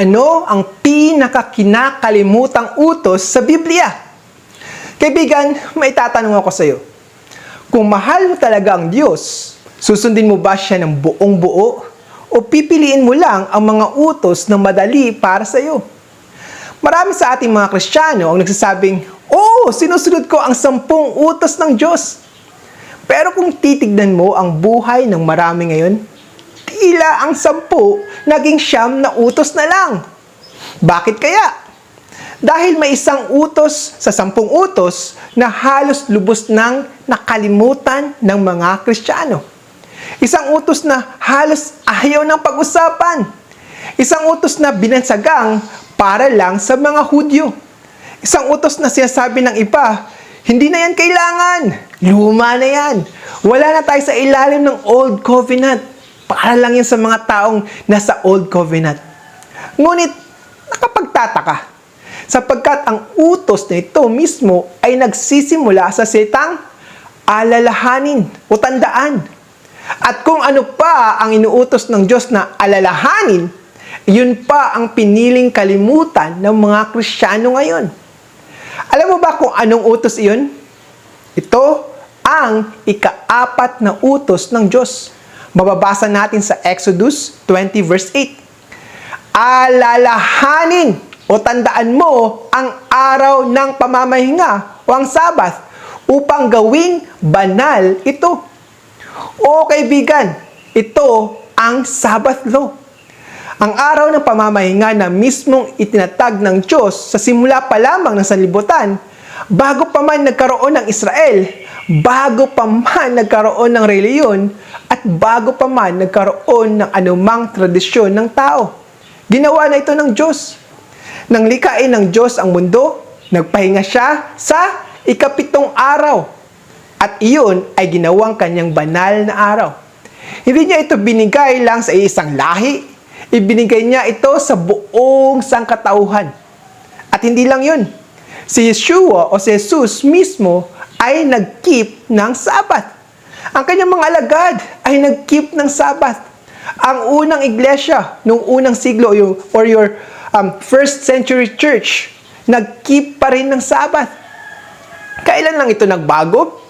Ano ang pinakakinakalimutang utos sa Biblia? Kaibigan, may tatanong ako sa iyo. Kung mahal mo talaga ang Diyos, susundin mo ba siya ng buong buo? O pipiliin mo lang ang mga utos na madali para sa iyo? Marami sa ating mga Kristiyano ang nagsasabing, Oo, sinusunod ko ang sampung utos ng Diyos. Pero kung titignan mo ang buhay ng marami ngayon, tila ang sampu naging siyam na utos na lang. Bakit kaya? Dahil may isang utos sa sampung utos na halos lubos nang nakalimutan ng mga Kristiyano. Isang utos na halos ayaw ng pag-usapan. Isang utos na binansagang para lang sa mga Hudyo. Isang utos na sinasabi ng iba, hindi na yan kailangan. Luma na yan. Wala na tayo sa ilalim ng Old Covenant. Para lang yan sa mga taong nasa Old Covenant. Ngunit, nakapagtataka. Sapagkat ang utos na ito mismo ay nagsisimula sa sitang alalahanin o tandaan. At kung ano pa ang inuutos ng Diyos na alalahanin, yun pa ang piniling kalimutan ng mga Kristiyano ngayon. Alam mo ba kung anong utos iyon? Ito ang ikaapat na utos ng Diyos. Mababasa natin sa Exodus 20 verse 8. Alalahanin o tandaan mo ang araw ng pamamahinga o ang Sabath upang gawing banal ito. O kaibigan, ito ang Sabbath law. Ang araw ng pamamahinga na mismong itinatag ng Diyos sa simula pa lamang ng sanlibutan, bago pa man nagkaroon ng Israel, bago pa man nagkaroon ng reliyon, at bago pa man nagkaroon ng anumang tradisyon ng tao. Ginawa na ito ng Diyos. Nang likain ng Diyos ang mundo, nagpahinga siya sa ikapitong araw. At iyon ay ginawang kanyang banal na araw. Hindi niya ito binigay lang sa isang lahi, ibinigay niya ito sa buong sangkatauhan. At hindi lang yun. Si Yeshua o si Jesus mismo ay nag-keep ng Sabat. Ang kanyang mga alagad ay nag-keep ng Sabat. Ang unang iglesia nung unang siglo or your um, first century church, nag-keep pa rin ng Sabat. Kailan lang ito nagbago?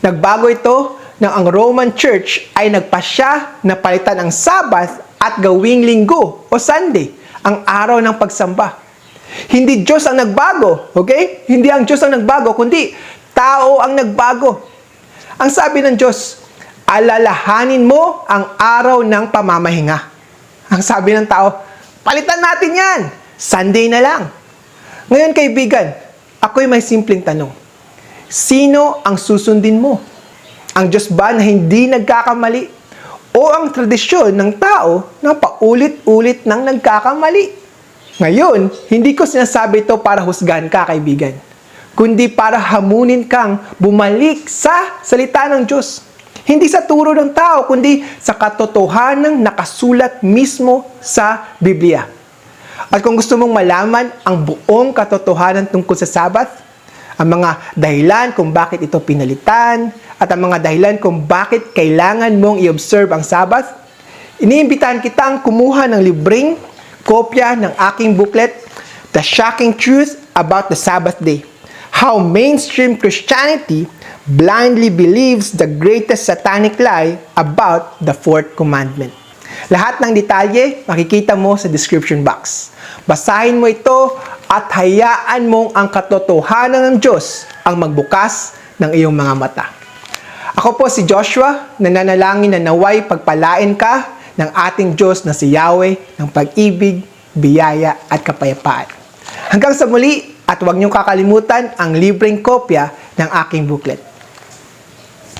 Nagbago ito nang ang Roman Church ay nagpasya na palitan ang Sabbath at gawing linggo o Sunday, ang araw ng pagsamba. Hindi Diyos ang nagbago, okay? Hindi ang Diyos ang nagbago, kundi tao ang nagbago. Ang sabi ng Diyos, alalahanin mo ang araw ng pamamahinga. Ang sabi ng tao, palitan natin yan. Sunday na lang. Ngayon kaibigan, ako'y may simpleng tanong. Sino ang susundin mo? Ang Diyos ba na hindi nagkakamali? O ang tradisyon ng tao na paulit-ulit nang nagkakamali? Ngayon, hindi ko sinasabi ito para husgahan ka, kaibigan. Kundi para hamunin kang bumalik sa salita ng Diyos. Hindi sa turo ng tao, kundi sa katotohanan nakasulat mismo sa Biblia. At kung gusto mong malaman ang buong katotohanan tungkol sa Sabat, ang mga dahilan kung bakit ito pinalitan, at ang mga dahilan kung bakit kailangan mong i-observe ang Sabbath, iniimbitahan kita ang kumuha ng libreng kopya ng aking booklet, The Shocking Truth About the Sabbath Day. How Mainstream Christianity Blindly Believes the Greatest Satanic Lie About the Fourth Commandment. Lahat ng detalye makikita mo sa description box. Basahin mo ito at hayaan mong ang katotohanan ng Diyos ang magbukas ng iyong mga mata. Ako po si Joshua, nananalangin na naway pagpalain ka ng ating Diyos na si Yahweh ng pag-ibig, biyaya at kapayapaan. Hanggang sa muli at huwag niyong kakalimutan ang libreng kopya ng aking booklet.